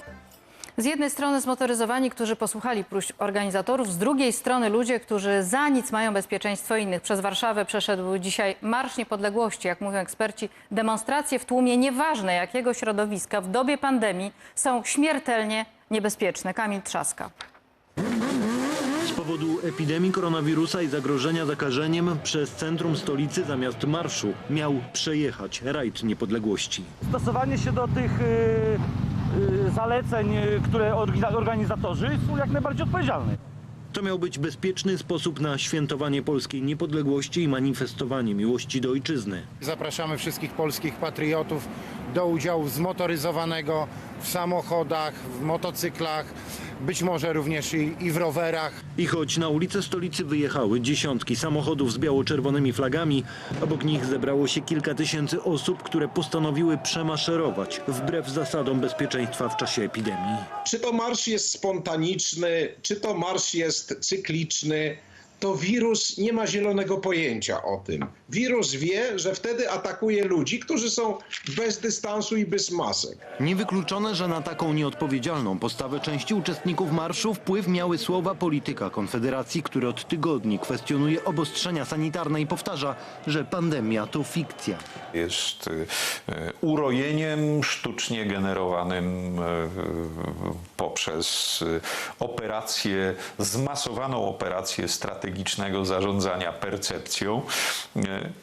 człowiekiem. Z jednej strony zmotoryzowani, którzy posłuchali próśb organizatorów, z drugiej strony ludzie, którzy za nic mają bezpieczeństwo innych. Przez Warszawę przeszedł dzisiaj Marsz Niepodległości. Jak mówią eksperci, demonstracje w tłumie nieważne jakiego środowiska w dobie pandemii są śmiertelnie niebezpieczne. Kamil Trzaska. Z powodu epidemii koronawirusa i zagrożenia zakażeniem przez centrum stolicy zamiast marszu miał przejechać rajd niepodległości. stosowanie się do tych y, zaleceń, y, które organizatorzy są jak najbardziej odpowiedzialne. To miał być bezpieczny sposób na świętowanie polskiej niepodległości i manifestowanie miłości do ojczyzny. Zapraszamy wszystkich polskich patriotów do udziału zmotoryzowanego w samochodach, w motocyklach, być może również i, i w rowerach. I choć na ulice stolicy wyjechały dziesiątki samochodów z biało-czerwonymi flagami, obok nich zebrało się kilka tysięcy osób, które postanowiły przemaszerować wbrew zasadom bezpieczeństwa w czasie epidemii. Czy to marsz jest spontaniczny, czy to marsz jest cykliczny, to wirus nie ma zielonego pojęcia o tym. Wirus wie, że wtedy atakuje ludzi, którzy są bez dystansu i bez masek. Niewykluczone, że na taką nieodpowiedzialną postawę części uczestników marszu wpływ miały słowa polityka Konfederacji, który od tygodni kwestionuje obostrzenia sanitarne i powtarza, że pandemia to fikcja. jest y, y, urojeniem sztucznie generowanym y, poprzez operację, zmasowaną operację strategicznego zarządzania percepcją, y,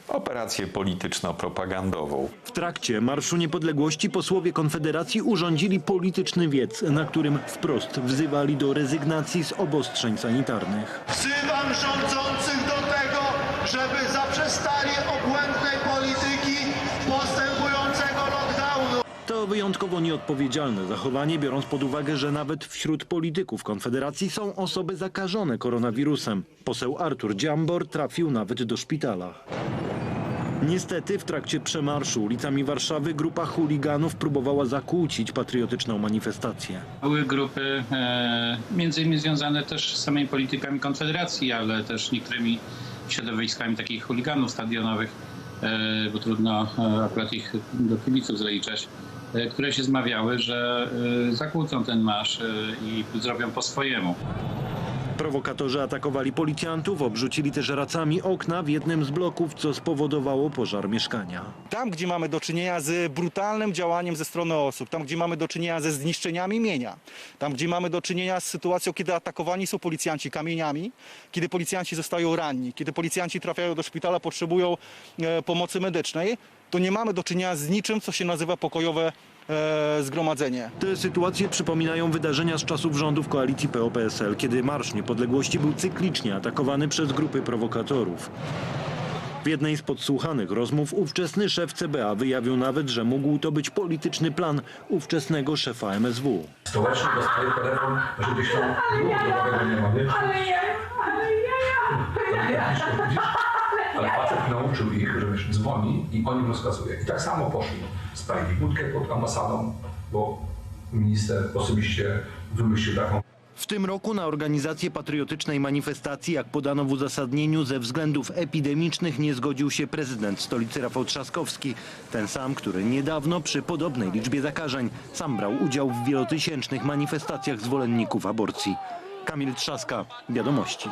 operację polityczno-propagandową. W trakcie Marszu Niepodległości posłowie Konfederacji urządzili polityczny wiec, na którym wprost wzywali do rezygnacji z obostrzeń sanitarnych. Wzywam rządzących do tego, żeby zaprzestali obłędnej wyjątkowo nieodpowiedzialne zachowanie, biorąc pod uwagę, że nawet wśród polityków Konfederacji są osoby zakażone koronawirusem. Poseł Artur Dziambor trafił nawet do szpitala. Niestety w trakcie przemarszu ulicami Warszawy grupa chuliganów próbowała zakłócić patriotyczną manifestację. Były grupy e, między innymi związane też z samymi politykami Konfederacji, ale też niektórymi środowiskami takich chuliganów stadionowych, e, bo trudno e, akurat ich do kibiców zaliczać, które się zmawiały, że e, zakłócą ten marsz e, i zrobią po swojemu. Prowokatorzy atakowali policjantów, obrzucili też racami okna w jednym z bloków, co spowodowało pożar mieszkania. Tam, gdzie mamy do czynienia z brutalnym działaniem ze strony osób, tam, gdzie mamy do czynienia ze zniszczeniami mienia, tam, gdzie mamy do czynienia z sytuacją, kiedy atakowani są policjanci kamieniami, kiedy policjanci zostają ranni, kiedy policjanci trafiają do szpitala, potrzebują e, pomocy medycznej, to nie mamy do czynienia z niczym, co się nazywa pokojowe e, zgromadzenie. Te sytuacje przypominają wydarzenia z czasów rządów koalicji PO-PSL, kiedy Marsz Niepodległości był cyklicznie atakowany przez grupy prowokatorów. W jednej z podsłuchanych rozmów ówczesny szef CBA wyjawił nawet, że mógł to być polityczny plan ówczesnego szefa MSW. Stołeczny dostaje telefon, tam ruchu drogowego nie ma, wiesz? Ale ja, ale ja, Widzisz, to widzisz? Ale facet nauczył ich, że dzwoni i on im rozkazuje. I tak samo poszli. Spalili budkę pod ambasadą, bo minister osobiście wymyślił taką W tym roku na organizację patriotycznej manifestacji, jak podano w uzasadnieniu, ze względów epidemicznych nie zgodził się prezydent stolicy Rafał Trzaskowski. Ten sam, który niedawno przy podobnej liczbie zakażeń sam brał udział w wielotysięcznych manifestacjach zwolenników aborcji. Kamil Trzaska, Wiadomości.